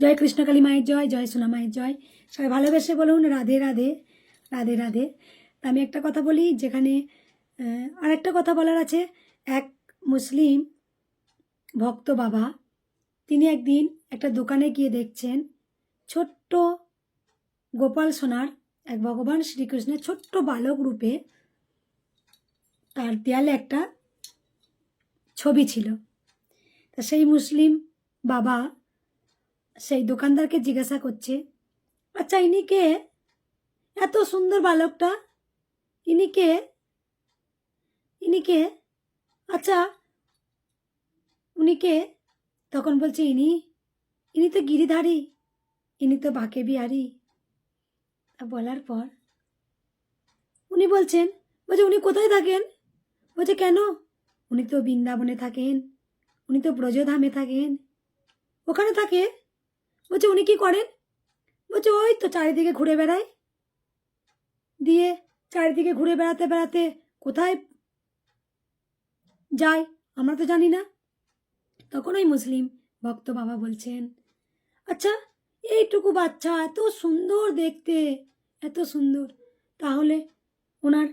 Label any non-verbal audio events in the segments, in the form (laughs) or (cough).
জয় কৃষ্ণকালী মায়ের জয় জয় সোনা মায়ের জয়। সবাই ভালোবেসে বলুন রাধে রাধে রাধে রাধে। আমি একটা কথা বলি যেখানে আহ, আরেকটা কথা বলার আছে। এক মুসলিম ভক্ত বাবা তিনি একদিন একটা দোকানে গিয়ে দেখছেন ছোট্ট গোপাল সোনার এক ভগবান শ্রীকৃষ্ণের ছোট্ট বালক রূপে তার দেয়ালে একটা ছবি ছিল। তা সেই মুসলিম বাবা সেই দোকানদারকে জিজ্ঞাসা করছে আচ্ছা ইনি কে? এত সুন্দর বালকটা। ইনি কে? ইনি কে? আচ্ছা উনি কে? তখন বলছে, ইনি ইনি তো গিরিধারী, ইনি তো বাঁকে বিহারি। বলার পর উনি বলছেন বলছে উনি কোথায় থাকেন? বলছে কেন? উনি তো বৃন্দাবনে থাকেন, উনি তো ব্রজধামে থাকেন। ওখানে থাকে? বলছে, উনি কি করেন? বলছে, ওই তো চারিদিকে ঘুরে বেড়ায় দিয়ে চারিদিকে ঘুরে বেড়াতে বেড়াতে কোথায় যায় আমরা তো জানি না। তখন ওই মুসলিম ভক্ত বাবা বলছেন আচ্ছা এইটুকু বাচ্চা এত সুন্দর দেখতে, এত সুন্দর। তাহলে ওনার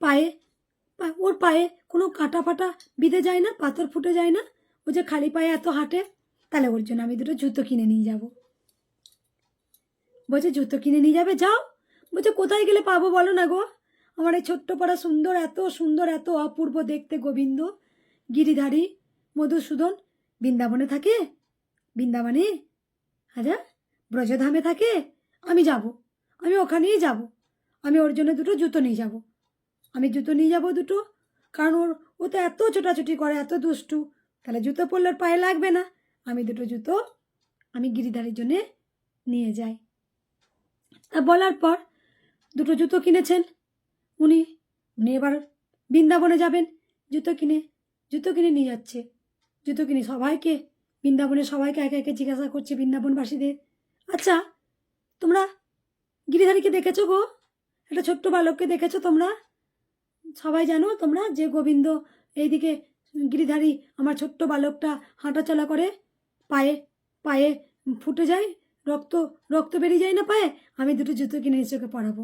পায়ে ওর পায়ে কোনো কাঁটা ফাটা বিঁধে যায় না? পাথর ফুটে যায় না? ও যে খালি পায়ে এত হাঁটে? তাহলে ওর জন্য আমি দুটো জুতো কিনে নিয়ে যাব। বলছে, জুতো কিনে নিয়ে যাবে? যাও। বলছে, কোথায় গেলে পাবো বলো না গো? আমার এই ছোট্ট পাড়া সুন্দর, এত সুন্দর, এত অপূর্ব দেখতে গোবিন্দ, গিরিধারী, মধুসূদন। বৃন্দাবনে থাকে? বৃন্দাবনে? আচ্ছা ব্রজধামে থাকে? আমি যাব। আমি ওখানেই যাব। আমি ওর জন্য দুটো জুতো নিয়ে যাব। আমি জুতো নিয়ে যাব দুটো। কারণ ওর, ও তো এত ছোটাছুটি করে, এত দুষ্টু। তাহলে জুতো পরলে পায়ে লাগবে না। আমি দুটো জুতো আমি গিরিধারের জন্যে নিয়ে যাই। তা বলার পর দুটো জুতো কিনেছেন। উনি উনি এবার বৃন্দাবনে যাবেন। জুতো কিনে জুতো কিনে নিয়ে যাচ্ছে। জুতো কিনে সবাইকে, বৃন্দাবনে সবাইকে একে একে জিজ্ঞাসা করছে বৃন্দাবনবাসীদের। আচ্ছা তোমরা গিরিধারীকে দেখেছ গো? একটা ছোট্ট বালককে দেখেছ তোমরা? সবাই জানো তোমরা যে গোবিন্দ এইদিকে গিরিধারী আমার ছোট্ট বালকটা হাঁটাচলা করে? পায়ে পায়ে ফুটে যায়, রক্ত রক্ত বেরিয়ে যায় না পায়ে, আমি দুটো জুতো কিনে এসে ওকে পরাবো।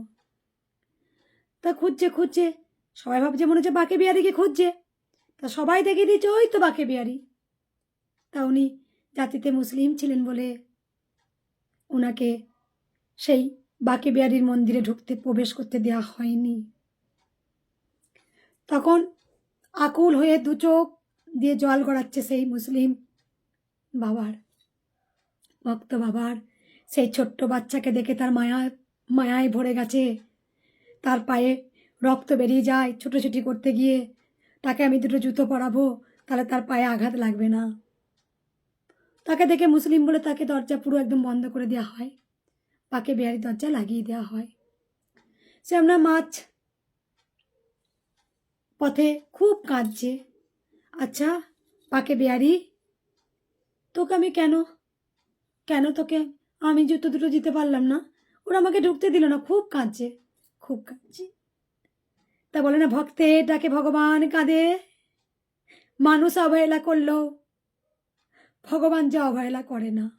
তা খুঁজছে খুঁজছে, সবাই ভাবছে মনে হচ্ছে বাঁকে বিহারিকে খুঁজছে। তা সবাই দেখে দিয়েছে ওই তো বাঁকে বিহারি। তা উনি জাতিতে মুসলিম ছিলেন বলে ওনাকে সেই বাঁকে বিহারির মন্দিরে ঢুকতে প্রবেশ করতে দেওয়া হয়নি। তখন আকুল হয়ে দু চোখ দিয়ে জল গড়াচ্ছে সেই মুসলিম বাবার, ভক্ত বাবার, সেই ছোট্ট বাচ্চাকে দেখে তার মায়া, মায়ায় ভরে গেছে। তার পায়ে রক্ত বেরিয়ে যায় ছুটোছুটি করতে গিয়ে। তাকে আমি দুটো জুতো পরাবো, তাহলে তার পায়ে আঘাত লাগবে না। তাকে দেখে মুসলিম বলে তাকে দরজা পুরো একদম বন্ধ করে দেওয়া হয়। পাকে বিহারি দরজা লাগিয়ে দেওয়া হয়। সে আমরা মাছ পথে খুব কাঁদছে। আচ্ছা পাকে বিহারি তোকে আমি কেন? কেন তোকে? আমি জুতো দুটো দিতে পারলাম না। ওরা আমাকে ঢুকতে দিল না, খুব কাঁদছে খুব কাঁদছে। তা বলে না ভক্তে ডাকে ভগবান কাঁদে। মানুষ অবহেলা করল। ভগবান যে অবহেলা করে না।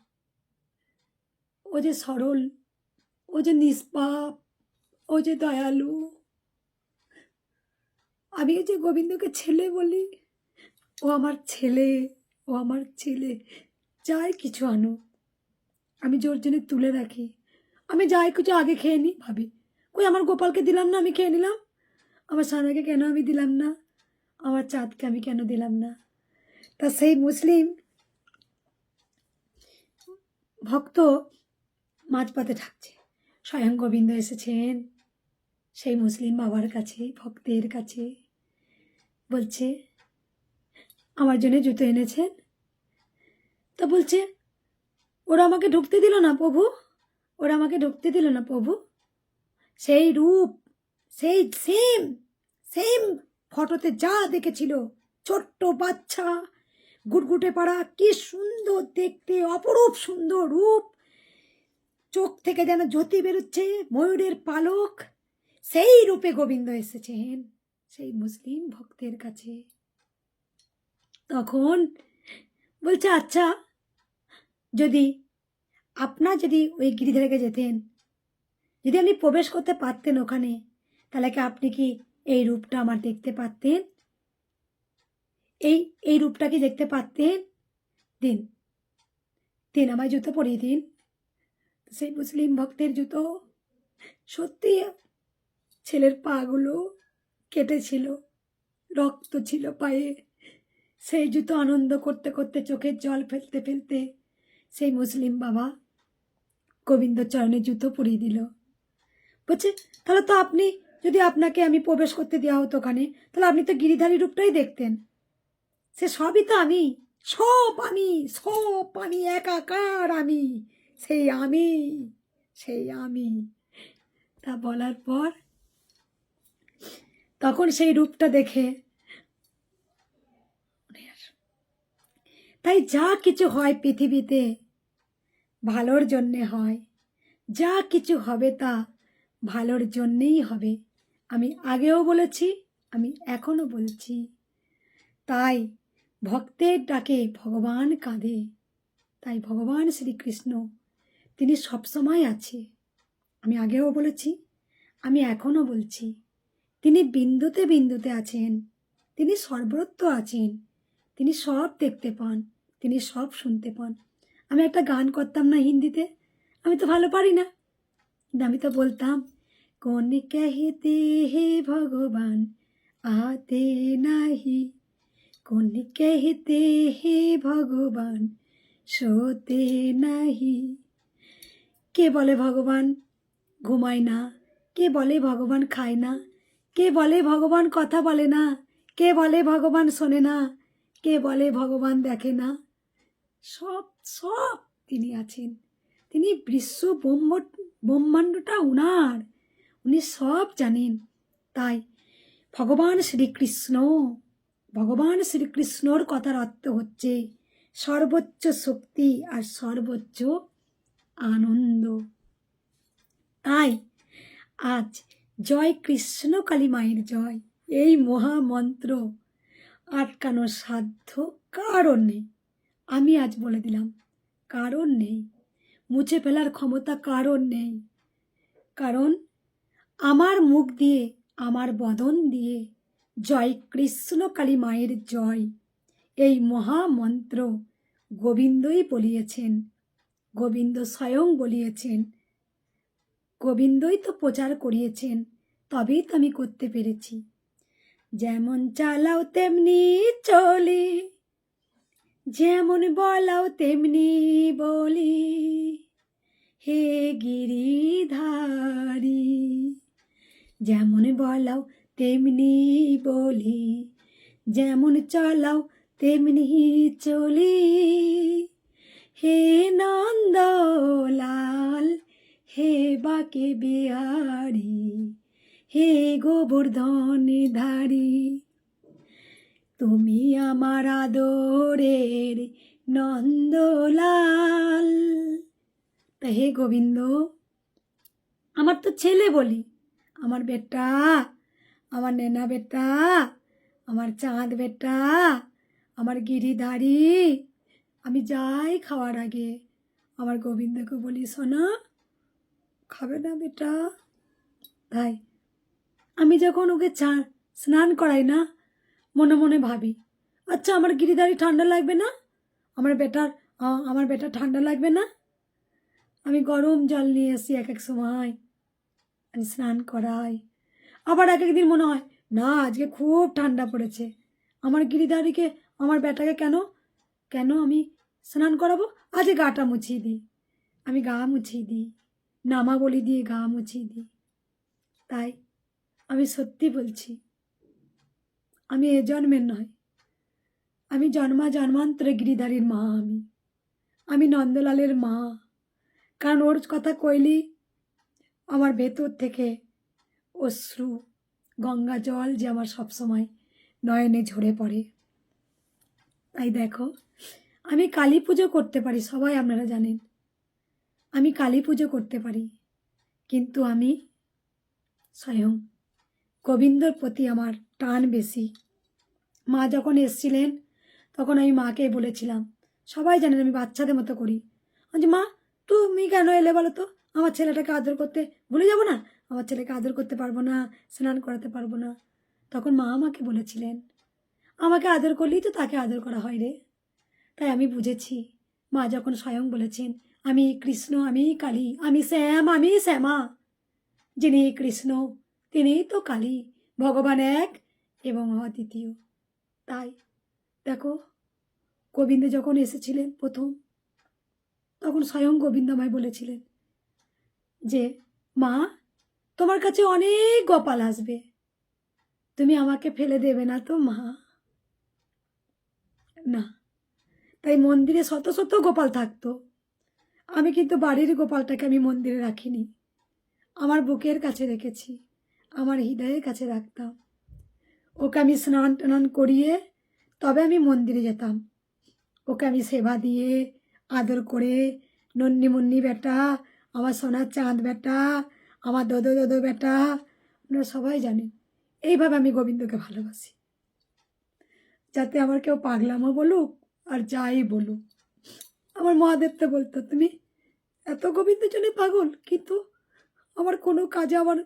ও যে সরল, ও যে নিষ্পাপ, ও যে দয়ালু। আমি যে গোবিন্দকে ছেলে বলি, ও আমার ছেলে, ও আমার ছেলে। যাই কিছু আনো আমি জোর জন্য তুলে রাখি। আমি যাই কিছু আগে খেয়ে নিই ভাবি। কই আমার গোপালকে দিলাম না, আমি খেয়ে নিলাম? আমার সানাকে কেন আমি দিলাম না? আমার চাঁদকে আমি কেন দিলাম না? তা সেই মুসলিম ভক্ত মাঝপথে থাকছে স্বয়ং গোবিন্দ এসেছেন। সেই মুসলিম বাবার কাছে, ভক্তের কাছে। বলছে, আমার জন্য জুতো এনেছেন? তা বলছে, ওরা আমাকে ঢুকতে দিল না প্রভু? ওরা আমাকে ঢুকতে দিল না প্রভু? সেই রূপ, সেই সেম সেম ফটোতে যা দেখেছিল, ছোট্ট বাচ্চা গুটগুটে পাড়া, কি সুন্দর দেখতে, অপরূপ সুন্দর রূপ। চোখ থেকে যেন জ্যোতি বেরোচ্ছে, ময়ূরের পালক। সেই রূপে গোবিন্দ এসেছেন, সেই মুসলিম ভক্তের কাছে। তখন বলছে আচ্ছা যদি আপনার যদি ওই গিরিধারেকে যেতেন, যদি আপনি প্রবেশ করতে পারতেন ওখানে, তাহলে কি আপনি কি এই রূপটা আমার দেখতে পারতেন? এই এই রূপটা কি দেখতে পারতেন? দিন দিন আমায় জুতো পরিয়ে দিন। সেই মুসলিম ভক্তের জুতো সত্যি ছেলের পাগুলো কেটেছিল, রক্ত ছিল পায়ে। সেই জুতো আনন্দ করতে করতে চোখের জল ফেলতে ফেলতে সেই মুসলিম বাবা গোবিন্দ চরণে জুতো পরিয়ে দিল। বলছে, তাহলে তো আপনি, যদি আপনাকে আমি প্রবেশ করতে দেওয়া হতো ওখানে, তাহলে আপনি তো গিরিধারী রূপটাই দেখতেন। সে সবই তো আমি, সব আমি সব আমি, একাকার আমি, সেই আমি সেই আমি। তা বলার পর তখন সেই রূপটা দেখে তাই যা কিছু হয় পৃথিবীতে, ভালোর জন্যে হয়। যা কিছু হবে তা ভালোর জন্যেই হবে। আমি আগেও বলেছি, আমি এখনও বলছি। তাই ভক্তের ডাকে ভগবান কাঁদে। তাই ভগবান শ্রীকৃষ্ণ, তিনি সবসময় আছে। আমি আগেও বলেছি, আমি এখনও বলছি। তিনি বিন্দুতে বিন্দুতে আছেন। তিনি সর্বত্র আছেন। তিনি সব দেখতে পান, তিনি সব শুনতে পান। আমি একটা গান করতাম না হিন্দিতে, আমি তো ভালো পারি না। আমি তো বলতাম, কোন কহতে হে ভগবান আতে নাহি? কোন কহতে হে ভগবান সোতে নাহি? কে বলে ভগবান ঘুমায় না? কে বলে ভগবান খায় না? কে বলে ভগবান কথা বলে না? কে বলে ভগবান শোনে না? কে বলে ভগবান দেখে না? সব সব তিনি আছেন। তিনি বিশ্ব ব্রহ্ম, ব্রহ্মাণ্ডটা উনার। উনি সব জানেন। তাই ভগবান শ্রীকৃষ্ণ, ভগবান শ্রীকৃষ্ণর কথার অর্থ হচ্ছে সর্বোচ্চ শক্তি আর সর্বোচ্চ আনন্দ। তাই আজ জয় কৃষ্ণ কালী মায়ের জয়, এই মহামন্ত্র আটকানোর সাধ্য কারণ নেই। আমি আজ বলে দিলাম, কারণ নেই। মুছে ফেলার ক্ষমতা কারণ নেই। কারণ আমার মুখ দিয়ে, আমার বদন দিয়ে জয় কৃষ্ণ কালী মায়ের জয়। এই মহামন্ত্র গোবিন্দই বলিয়েছেন, গোবিন্দ স্বয়ং বলিয়েছেন। গোবিন্দই তো প্রচার করিয়েছেন, তবেই তো আমি করতে পেরেছি। যেমন চালাও তেমনি চলি, যেমন বলাও তেমনি বলি, হে গিরিধারি, যেমন বলাও তেমনি বলি, যেমন চলাও তেমনি চলি, হে নন্দলাল, হে বাকে বিহারি হে গোবর্ধন ধারী, তুমি আমার আদরের নন্দলাল। তা হে গোবিন্দ, আমার তো ছেলে বলি, আমার বেটা, আমার নেনা বেটা, আমার চাঁদ বেটা, আমার গিরিধারী, আমি যাই খাওয়ার আগে। আমার গোবিন্দকে বলি, শোনা, খাবে না বেটা, তাই। আমি যখন ওকে চা, স্নান করাই না, মনে মনে ভাবি আচ্ছা আমার গিরিধারী ঠান্ডা লাগবে না? আমার বেটার আমার বেটা ঠান্ডা লাগবে না? আমি গরম জল নিয়ে আসি এক এক সময়, আমি স্নান করাই। আবার এক একদিন মনে হয়, না, আজকে খুব ঠান্ডা পড়েছে। আমার গিরিধারীকে, আমার বেটাকে কেন কেন আমি স্নান করাবো? আজকে গাটা মুছিয়ে দিই। আমি গা মুছিয়ে দিই নামা বলি দিয়ে গা মুছিয়ে দিই। তাই আমি সত্যি বলছি, আমি এ জন্মের নয়। আমি জন্মা জন্মান্তরে গিরিধারীর মা আমি। আমি নন্দলালের মা। কারণ ওর কথা কইলি আমার ভেতর থেকে অশ্রু, গঙ্গা জল যে আমার সবসময় নয়নে ঝরে পড়ে। তাই দেখো, আমি কালী পুজো করতে পারি, সবাই আপনারা জানেন। আমি কালী পুজো করতে পারি, কিন্তু আমি স্বয়ং গোবিন্দর প্রতি আমার টান বেশি। মা যখন এসছিলেন, তখন আমি মাকে বলেছিলাম, সবাই জানেন আমি বাচ্চাদের মতো করি। আমি মা, তুমি কেন এলে বলো তো? আমার ছেলেটাকে আদর করতে ভুলে যাব না? আমার ছেলেকে আদর করতে পারব না, স্নান করাতে পারব না। তখন মা আমাকে বলেছিলেন, আমাকে আদর করলেই তো তাকে আদর করা হয় রে। তাই আমি বুঝেছি। মা যখন স্বয়ং বলেছেন, আমি কৃষ্ণ, আমি কালী, আমি শ্যাম, আমি শ্যামা, যিনি কৃষ্ণ তিনিই তো কালী, ভগবান এক এবং অদ্বিতীয়। তাই দেখো, গোবিন্দ যখন এসেছিলেন প্রথম, তখন স্বয়ং গোবিন্দ আমায় বলেছিলেন যে, মা, তোমার কাছে অনেক গোপাল আসবে। তুমি আমাকে ফেলে দেবে না তো, মা? না। তাই মন্দিরে শত শত গোপাল থাকতো। আমি কিন্তু বাড়ির গোপালটাকে আমি মন্দিরে রাখিনি। আমার বুকের কাছে রেখেছি। আমার হৃদয়ের কাছে রাখতাম। ওকে আমি স্নান টান করিয়ে তবে আমি মন্দিরে যেতাম। ওকে আমি সেবা দিয়ে, আদর করে, নন্নি মুন্নি বেটা, আমার সোনার চাঁদ বেটা, আমার দোদো দোদো বেটা, আপনারা সবাই জানেন, এইভাবে আমি গোবিন্দকে ভালোবাসি। যাতে আমার কেউ পাগলামো বলুক আর যাই বলুক। আমার মহাদেব তো বলতো, তুমি এত গোবিন্দের জন্য পাগল, কিন্তু আমার কোনো কাজে আমার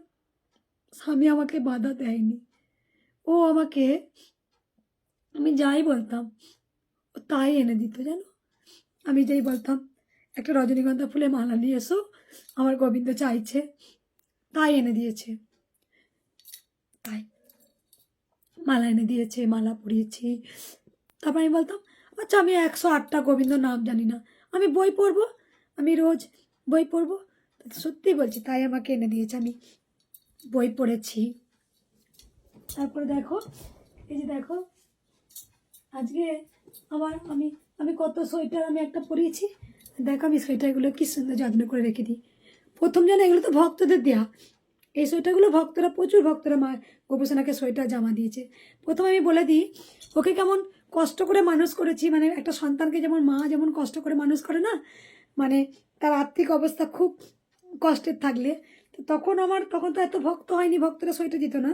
স্বামী আমাকে বাধা দেয়নি। ও আমাকে, আমি যাই বলতাম, ও তাই এনে দিত, জানো? আমি যেই বলতাম, একটা রজনীগন্ধা ফুলে মালা নিয়ে এসো, আমার গোবিন্দ চাইছে, তাই এনে দিয়েছে। তাই মালা এনে দিয়েছে, মালা পরিয়েছি। তারপর আমি বলতাম আচ্ছা আমি একশো আটটা গোবিন্দ নাম জানি না, আমি বই পড়ব, আমি রোজ বই পড়ব? সত্যি বলছি, তাই আমাকে এনে দিয়েছে, আমি বই পড়েছি। তারপরে দেখো, এই যে দেখো, আজকে আমার আমি আমি কত সোয়েটার আমি একটা পরিয়েছি। দেখো আমি সোয়েটারগুলো কি সুন্দর যত্ন করে রেখে দিই। প্রথম যেন এগুলো তো ভক্তদের দেয়া। এই সোয়েটারগুলো ভক্তরা, প্রচুর ভক্তরা মা গোপসোনাকে সোয়েটার জামা দিয়েছে। প্রথম আমি বলে দিই, ওকে কেমন কষ্ট করে মানুষ করেছি মানে একটা সন্তানকে যেমন মা যেমন কষ্ট করে মানুষ করে না মানে তার আর্থিক অবস্থা খুব কষ্টের থাকলে তো তখন আমার, তখন তো এত ভক্ত হয়নি, ভক্তরা সোয়েটার দিত না।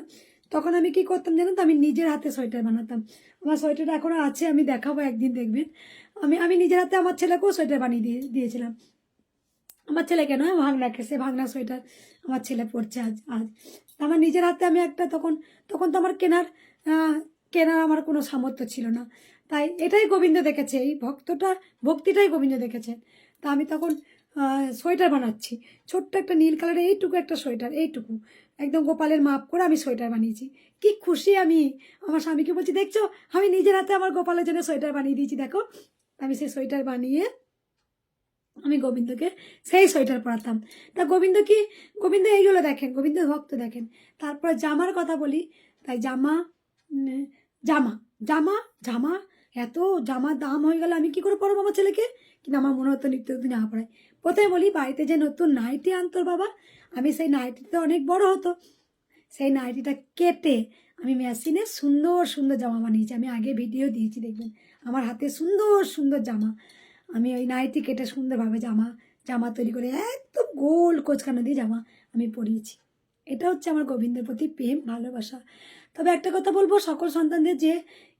তখন আমি কি করতাম জানেন তো? আমি নিজের হাতে সোয়েটার বানাতাম। আমার সোয়েটারটা এখনও আছে, আমি দেখাবো, একদিন দেখবেন। আমি আমি নিজের হাতে আমার ছেলেকেও সোয়েটার বানিয়ে দিয়ে, দিয়েছিলাম। আমার ছেলেকে নয় ভাগনাকে সে ভাগনা সোয়েটার আমার ছেলে পরছে আজ আজ। আমার নিজের হাতে আমি একটা তখন তখন তো আমার কেনার কেনার আমার কোনো সামর্থ্য ছিল না। তাই এটাই গোবিন্দ দেখেছে, এই ভক্তটা, ভক্তিটাই গোবিন্দ দেখেছেন তা আমি তখন সোয়েটার বানাচ্ছি। ছোট্ট একটা নীল কালারের এইটুকু একটা সোয়েটার, এইটুকু। একদম গোপালের মাপ করে আমি সোয়েটার বানিয়েছি। কি খুশি আমি। আমার স্বামীকে বলছি, দেখছ, আমি নিজের হাতে আমার গোপালের জন্য সোয়েটার বানিয়ে দিয়েছি, দেখো। আমি সেই সোয়েটার বানিয়ে আমি গোবিন্দকে সেই সোয়েটার পরাতাম। তা গোবিন্দ কি? গোবিন্দ এইগুলো দেখেন, গোবিন্দ ভক্ত দেখেন। তারপর জামার কথা বলি। তাই জামা জামা জামা জামা, এত জামার দাম হয়ে গেল, আমি কি করে পরবো আমার ছেলেকে? কিন্তু আমার মনে হতো নিত্য নতুন না পড়াই প্রথমে বলি? বাড়িতে যে নতুন নাইটি আনতো বাবা, আমি সেই নাইটিতে অনেক বড় হতো। সেই নাইটিটা কেটে আমি মেশিনে সুন্দর সুন্দর জামা বানিয়েছি। আমি আগে ভিডিও দিয়েছি, দেখবেন। আমার হাতে সুন্দর সুন্দর জামা। আমি ওই নাইটি কেটে সুন্দরভাবে জামা জামা তৈরি করে একদম গোল কোচকানো দিয়ে জামা আমি পরিয়েছি। এটা হচ্ছে আমার গোবিন্দের প্রতি প্রেম, ভালোবাসা। তবে একটা কথা বলব, সকল সন্তানদের যে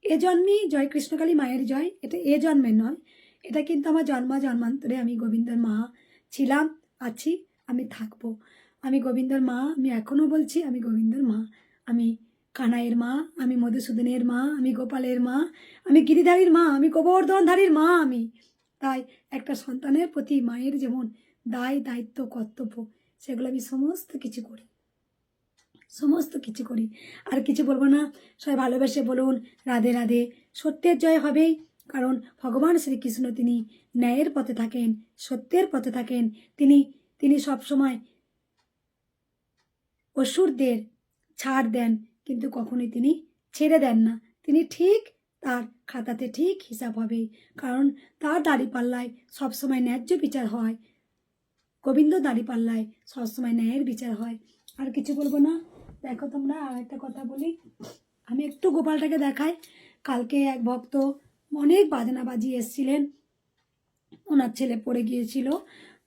এ জন্মেই জয় কৃষ্ণকালী মায়ের জয়, এটা এ জন্মের নয়। এটা কিন্তু আমার জন্মা জন্মান্তরে আমি গোবিন্দর মা ছিলাম, আছি, আমি থাকব। আমি গোবিন্দর মা, আমি এখনও বলছি আমি গোবিন্দর মা। আমি কানাইয়ের মা, আমি মধুসূদনের মা, আমি গোপালের মা, আমি গিরিধারীর মা, আমি গোবর্ধনধারীর মা, আমি। তাই একটা সন্তানের প্রতি মায়ের যেমন দায়, দায়িত্ব, কর্তব্য, সেগুলো আমি সমস্ত কিছু করি। সমস্ত কিছু করি। আর কিছু বলব না, সবাই ভালোবেসে বলুন, রাধে রাধে। সত্যের জয় হবেই। কারণ ভগবান শ্রীকৃষ্ণ তিনি ন্যায়ের পথে থাকেন, সত্যের পথে থাকেন। তিনি তিনি সবসময় অসুরদের ছাড় দেন, কিন্তু কখনোই তিনি ছেড়ে দেন না। তিনি ঠিক তার খাতাতে ঠিক হিসাব হবে, কারণ তার দাড়িপাল্লায় সবসময় ন্যায্য বিচার হয়। গোবিন্দ দাঁড়িপাল্লায় সবসময় ন্যায়ের বিচার হয়। আর কিছু বলব না? দেখো তোমরা আর একটা কথা বলি। আমি একটু গোপালটাকে দেখাই। কালকে এক ভক্ত অনেক বাজনা বাজিয়ে এসছিলেন। ওনার ছেলে পড়ে গিয়েছিল।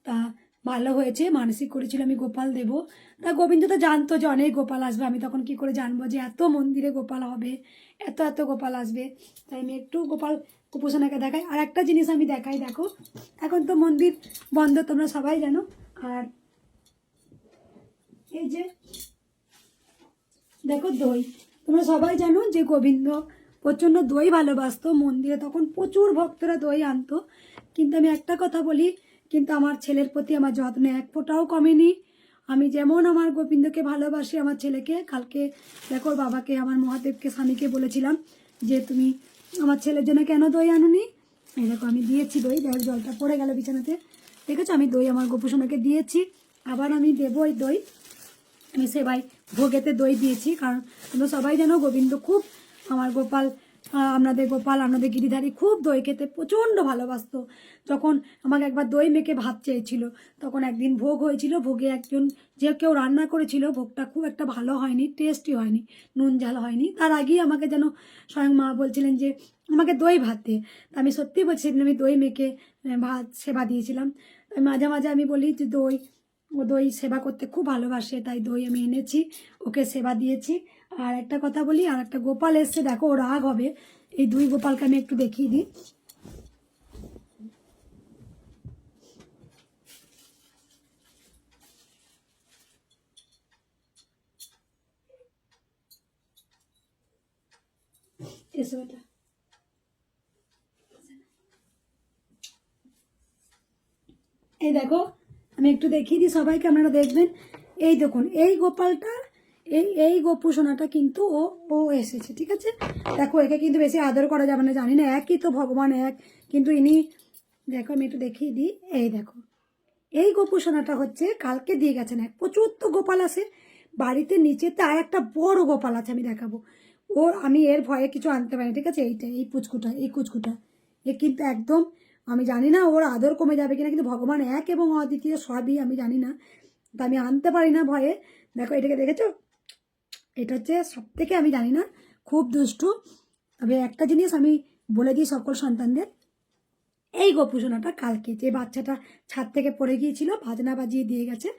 তা ভালো হয়েছে, মানসিক করেছিল, আমি গোপাল দেব। তা গোবিন্দ তো জানতো যে অনেক গোপাল আসবে। আমি তখন কি করে জানব যে এত মন্দিরে গোপাল হবে? এত এত গোপাল আসবে। তাই আমি একটু গোপাল উপাসনাকে দেখাই। আর একটা জিনিস আমি দেখাই, দেখো। এখন তো মন্দির বন্ধ, তোমরা সবাই জানো। আর এই যে, দেখো দই। তোমরা সবাই জানো যে গোবিন্দ প্রচণ্ড দই ভালোবাসতো, মন্দিরে তখন প্রচুর ভক্তরা দই আনতো। কিন্তু আমি একটা কথা বলি, কিন্তু আমার ছেলের প্রতি আমার যত্ন এক ফোঁটাও কমেনি। আমি যেমন আমার গোবিন্দকে ভালোবাসি, আমার ছেলেকে, কালকে দেখো বাবাকে, আমার মহাদেবকে, স্বামীকে বলেছিলাম যে তুমি আমার ছেলের জন্য কেন দই আনুনি? এই দেখো আমি দিয়েছি দই, দেখ জলটা পড়ে গেল বিছানাতে। দেখেছ? আমি দই আমার গোপুসোনাকে দিয়েছি, আবার আমি দেবো ওই দই। আমি সেবাই ভোগেতে দই দিয়েছি, কারণ তোমরা সবাই জানো গোবিন্দ খুব আমার গোপাল আপনাদের গোপাল আপনাদের গিরিধারী খুব দই খেতে প্রচণ্ড ভালোবাসতো। যখন আমাকে একবার দই মেখে ভাত চেয়েছিল। তখন একদিন ভোগ হয়েছিল, ভোগে একজন যে কেউ রান্না করেছিল, ভোগটা খুব একটা ভালো হয়নি টেস্টি হয়নি, নুন ঝাল হয়নি। তার আগেই আমাকে যেন স্বয়ং মা বলছিলেন যে, আমাকে দই ভাত দে। তা আমি সত্যি বলছি, সেদিন আমি দই মেখে ভাত সেবা দিয়েছিলাম। তাই মাঝে মাঝে আমি বলি যে, দই, ও দই সেবা করতে খুব ভালোবাসে, তাই দই আমি এনেছি, ওকে সেবা দিয়েছি। আর একটা কথা বলি, আর একটা গোপাল এসছে, দেখো ও রাগ হবে। এই দুই গোপালকে আমি একটু দেখিয়ে দিই। এই দেখো, আমি একটু দেখিয়ে দিই সবাইকে, আপনারা দেখবেন। এই দেখুন, এই গোপালটা এই এই গোপু কিন্তু ও ও এসেছে, ঠিক আছে? দেখো, একে কিন্তু বেশি আদর করা যাবে না, জানি না, একই তো ভগবান এক। কিন্তু ইনি, দেখো, আমি একটু দেখিয়ে দিই। এই দেখো, এই গোপু হচ্ছে কালকে দিয়ে গেছেন এক। প্রচুর তো গোপাল আছে। বাড়িতে নিচেতে আর একটা বড় গোপাল আছে, আমি দেখাবো। ওর আমি এর ভয়ে কিছু আনতে পারি ঠিক আছে? এইটা, এই পুচকুটা, এই কুচকুটা। এ কিন্তু একদম, আমি জানি না ওর আদর কমে যাবে কিনা, কিন্তু ভগবান এক এবং অদ্বিতীয় সবই, আমি জানি না। তা আমি আনতে পারি না ভয়ে। দেখো, এটাকে দেখেছ? এটা হচ্ছে সব থেকে আমি জানি না, খুব দুষ্টু। তবে একটা জিনিস আমি বলে দিই সকল সন্তানদের, এই গোপুসোনাটা কালকে যে বাচ্চাটা ছাদ থেকে পড়ে গিয়েছিল, বাজনা বাজিয়ে দিয়ে গেছে,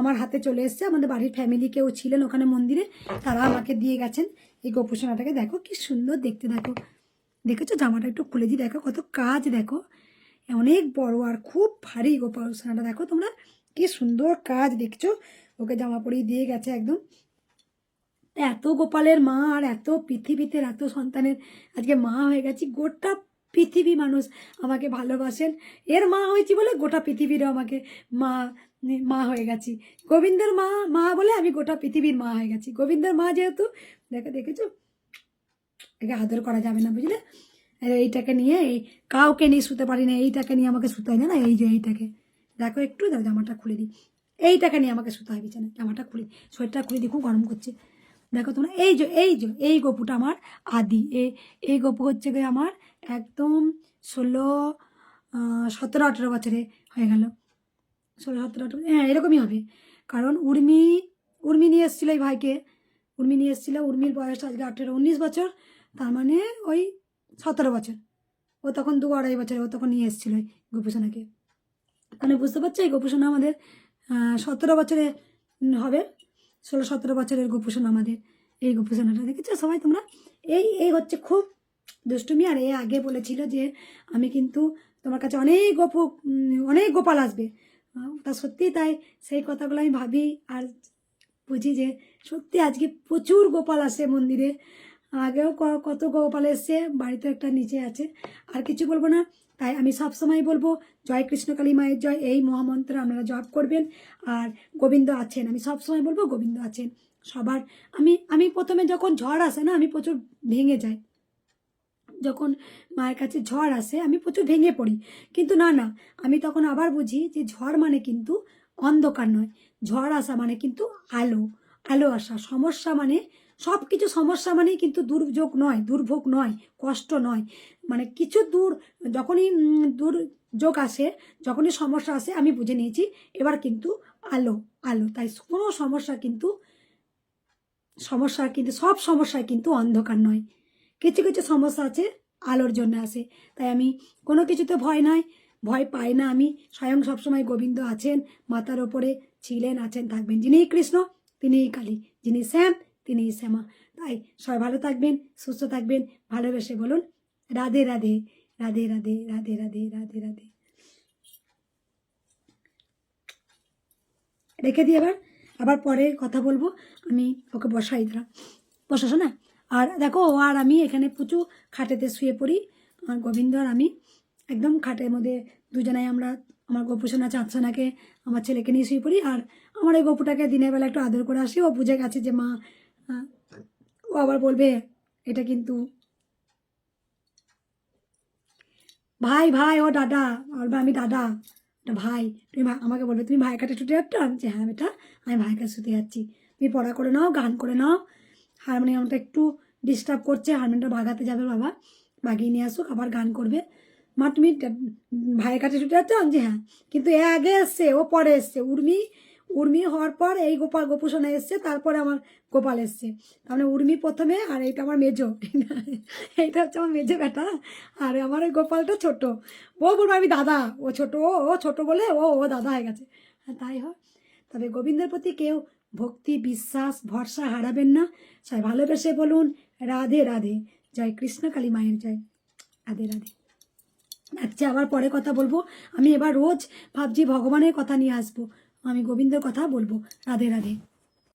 আমার হাতে চলে এসছে। আমাদের বাড়ির ফ্যামিলি কেউ ছিলেন ওখানে মন্দিরে, তারা আমাকে দিয়ে গেছেন। এই গোপুসোনাটাকে দেখো কি সুন্দর দেখতে দেখো। দেখেছ? জামাটা একটু খুলে দিয়ে দেখো কত কাজ দেখো। অনেক বড় আর খুব ভারী গোপালসোনাটা দেখো তোমরা কি সুন্দর কাজ দেখছ। ওকে জামা পরিয়ে দিয়ে গেছে একদম। এত গোপালের মা আর এত পৃথিবীতে এত সন্তানের আজকে মা হয়ে গেছি, গোটা পৃথিবী মানুষ আমাকে ভালোবাসেন। এর মা হয়েছি বলে গোটা পৃথিবীরও আমাকে মা মা হয়ে গেছি। গোবিন্দের মা মা বলে আমি গোটা পৃথিবীর মা হয়ে গেছি। গোবিন্দের মা যেহেতু, দেখো, দেখেছ? একে আদর করা যাবে না, বুঝলে? এইটাকে নিয়ে এই কাউকে নিয়ে শুতে পারি না, এইটাকে নিয়ে আমাকে শুতে হয় না এই যে এইটাকে। দেখো একটু, দাও, জামাটা খুলে দিই। এইটাকে নিয়ে আমাকে শুতে হয়, বিছানায়। জামাটা খুলে শরীরটা খুলে দিই, খুব গরম করছে। দেখো তোমরা, এই যে এই যে, এই গপুটা আমার আদি। এই এই গপু হচ্ছে গিয়ে আমার একদম ষোলো সতেরো, আঠেরো বছরে হয়ে গেল। ষোলো, সতেরো, আঠেরো হ্যাঁ এরকমই হবে। কারণ উর্মি উর্মি নিয়ে এসেছিল এই ভাইকে। উর্মি নিয়ে এসেছিল, উর্মির বয়স আজকে আঠেরো, উনিশ বছর, তার মানে ওই সতেরো বছর। ও তখন দু আড়াই বছর, ও তখন নিয়ে এসেছিল গোপুসোনাকে মানে বুঝতে পারছ, এই গোপুসোনা আমাদের সতেরো বছরে হবে। ষোলো সতেরো বছরের গোপুসোনা আমাদের। এই গোপুসোনাটা দেখেছ? সবাই তোমরা? এই এই হচ্ছে খুব দুষ্টুমি আর এ আগে বলেছিল যে আমি কিন্তু তোমার কাছে অনেক গোপ অনেক গোপাল আসবে। তা সত্যি তাই। সেই কথাগুলো আমি ভাবি আর বুঝি যে সত্যি আজকে প্রচুর গোপাল আসে মন্দিরে। আগেও কত গোপাল এসছে বাড়িতে একটা নিচে আছে। আর কিছু বলব না তাই আমি সব সময় বলব, জয় কৃষ্ণকালী মায়ের জয়, এই মহামন্ত্র আপনারা জপ করবেন। আর গোবিন্দ আছেন, আমি সব সময় বলব গোবিন্দ আছেন। সবার, আমি আমি প্রথমে যখন ঝড় আসে না, আমি প্রচুর ভেঙে যাই। যখন মায়ের কাছে ঝড় আসে, আমি প্রচুর ভেঙে পড়ি। কিন্তু না না, আমি তখন আবার বুঝি যে ঝড় মানে কিন্তু অন্ধকার নয়। ঝড় আসা মানে কিন্তু আলো। আলো আসা, সমস্যা মানে সব কিছু সমস্যা মানেই কিন্তু দুর্যোগ নয়, দুর্ভোগ নয়, কষ্ট নয়। মানে কিছু দূর, যখনই দুর্যোগ আসে, যখনই সমস্যা আসে, আমি বুঝে নিয়েছি, এবার কিন্তু আলো আলো। তাই কোনো সমস্যা কিন্তু সমস্যা কিন্তু, সব সমস্যায় কিন্তু অন্ধকার নয়। কিছু কিছু সমস্যা আছে, আলোর জন্য আসে। তাই আমি কোনো কিছুতে ভয় নয় ভয় পাই না আমি। স্বয়ং সবসময় গোবিন্দ আছেন মাথার ওপরে ছিলেন, আছেন, থাকবেন। যিনিই কৃষ্ণ, তিনিই কালী। যিনি শ্যাম তিনিই শ্যামা তাই সবাই ভালো থাকবেন, সুস্থ থাকবেন, ভালোবেসে বলুন রাধে রাধে রাধে রাধে রাধে রাধে রাধে রাধে। রেখে দিই এবার, আবার পরে কথা বলব, আমি ওকে বসাই দিলাম। বসাসো না? আর দেখো, আর আমি এখানে প্রচুর খাটেতে শুয়ে পড়ি আমার গোবিন্দ আর আমি একদম খাটের মধ্যে দুজনাই আমরা, আমার গোপুসোনা চাঁদসোনাকে আমার ছেলেকে নিয়ে শুয়ে পড়ি, আর আমার এই গপুটাকে দিনের বেলা একটু আদর করে আসি। ও বুঝে গেছে যে মা ও আবার বলবে এটা কিন্তু ভাই ভাই ও দাদা। বলবে আমি দাদা। ওটা ভাই। তুমি আমাকে বলবে তুমি ভাইয়ের কাছে ছুটে যাচ্ছ? আমি হ্যাঁ বেটা আমি ভাইয়ের কাছে শুতে যাচ্ছি। তুমি পড়া করে নাও গান করে নাও। হারমোনিয়ামটা একটু ডিস্টার্ব করছে হারমোনিয়ামটা বাগাতে যাবে বাবা। বাগিয়ে নিয়ে আসুক আবার গান করবে। মা তুমি ভাইয়ের কাছে ছুটে যাচ্ছ? বলছি, হ্যাঁ। কিন্তু এ আগে এসছে ও পরে এসছে। উর্মি উর্মি হওয়ার পর এই গোপাল গোপুসোনা এসছে, তারপরে আমার গোপাল এসছে। মানে উর্মি প্রথমে আর এইটা আমার মেজো। (laughs) এইটা হচ্ছে আমার মেজো বেটা। আর আমার ওই গোপালটা ছোট। ও বলব আমি দাদা, ও ছোট, ও ও ছোট বলে ও ও দাদা হয়ে গেছে। হ্যাঁ তাই হয় তবে গোবিন্দের প্রতি কেউ ভক্তি, বিশ্বাস, ভরসা হারাবেন না। সবাই ভালোবেসে বলুন, রাধে রাধে। জয় কৃষ্ণ, কালী মায়ের জয়। রাধে রাধে। আচ্ছা আবার পরে কথা বলব। আমি এবার রোজ ভাবছি ভগবানের কথা নিয়ে আসব। আমি গোবিন্দের কথা বলব রাধে রাধে।